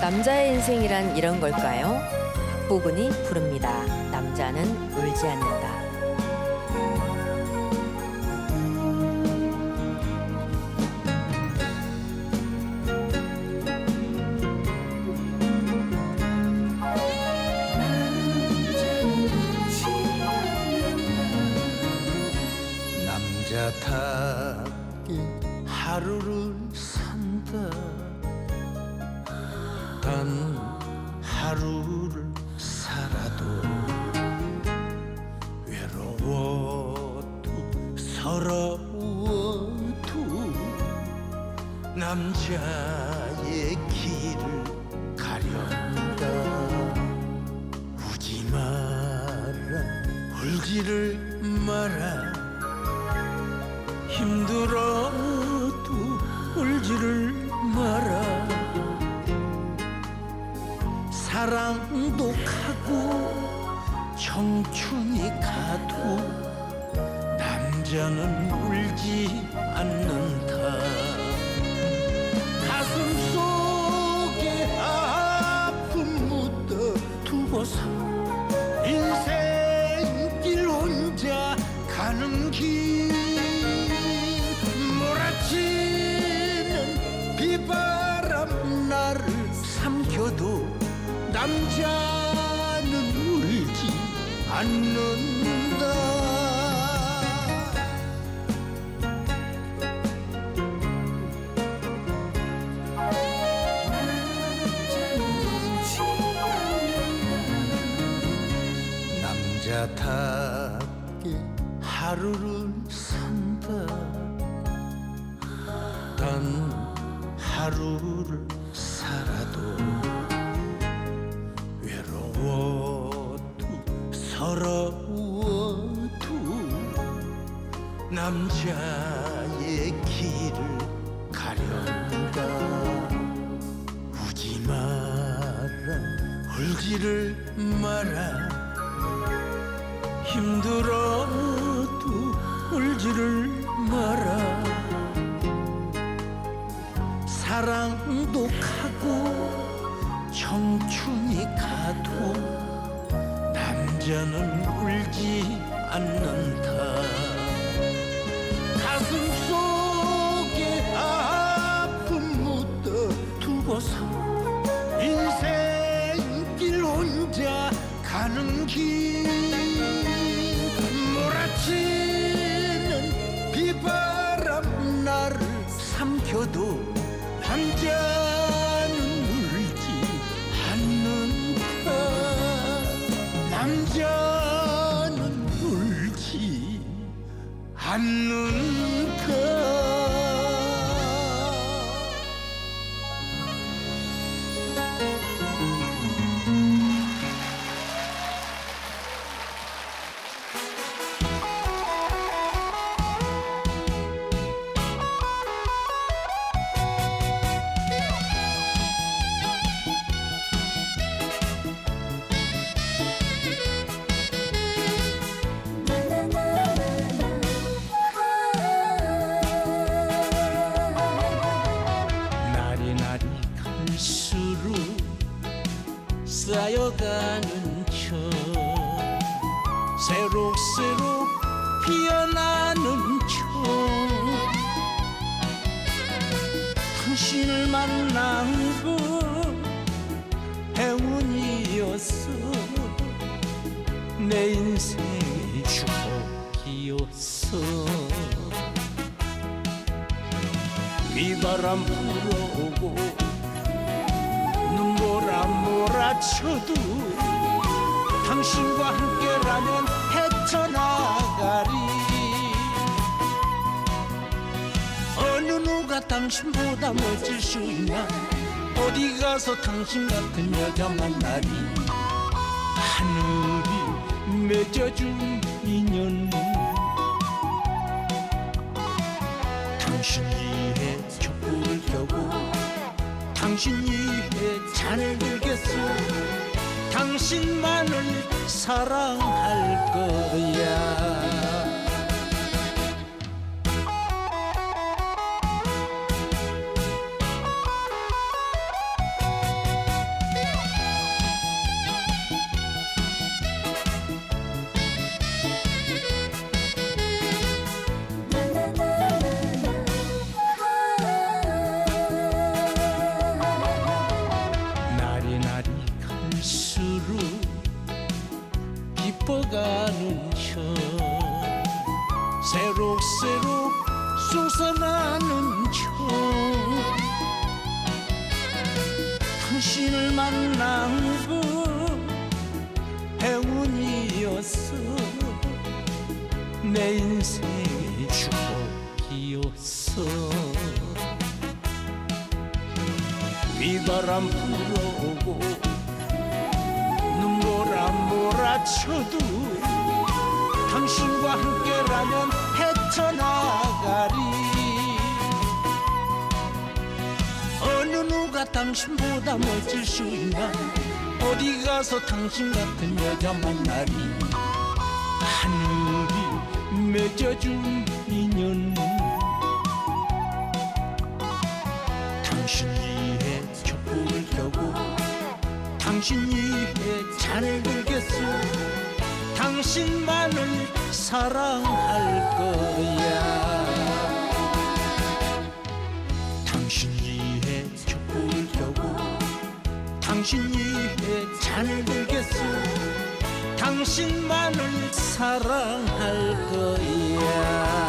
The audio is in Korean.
남자의 인생이란 이런 걸까요? 포근이 부릅니다. 남자는 울지 않는다. 남자 답게 하루를 산다 단 하루를 살아도 외로워도 서러워도 남자의 길을 가련다. 우지 마라 울지를 마라. 힘들어도 울지를 마라 사랑도 가고 청춘이 가도 남자는 울지 않는다. 가슴 속 남자는 울지 않는다. 남자답게 하루를 산다. 단 하루를 살아도 외로워도 서러워도 남자의 길을 가련다. 우지 마라 울지를 마라. 힘들어도 울지를 마라. 사랑도 가고 청춘이 가도 남자는 울지 않는다. 가슴 속에 아픔 묻어 두고서 인생길 혼자 가는 길. 몰아치는 비바람 나를 삼켜도 남자 남자는 울지 않는 가는 저 새록새록 피어나는 저 당신을 만난 건 행운이었어. 내 인생의 축복이었어. 비바람 몰아쳐도 당신과 함께라면 헤쳐나가리. 어느 누가 당신보다 멋질 수 있나? 어디 가서 당신 같은 여자 만나리? 하늘이 맺어준 인연 당신 위해 촛불을 켜고 당신 위해 잔을 들겠소. 당신만을 사랑할 거야 가는 혀. 새록새록 솟아나는 청 당신을 만난 그 행운이었어. 내 인생의 축복이었어. 비바람 불어오고 눈보라 몰아쳐도 당신과 함께라면 헤쳐나가리. 어느 누가 당신보다 멋질 수 있나? 어디 가서 당신 같은 여자 만나리? 하늘이 맺어준 당신만을 사랑할 거야. 당신 위해 촛불을 켜고 당신 위해 잔을 들겠소. 당신만을 사랑할 거야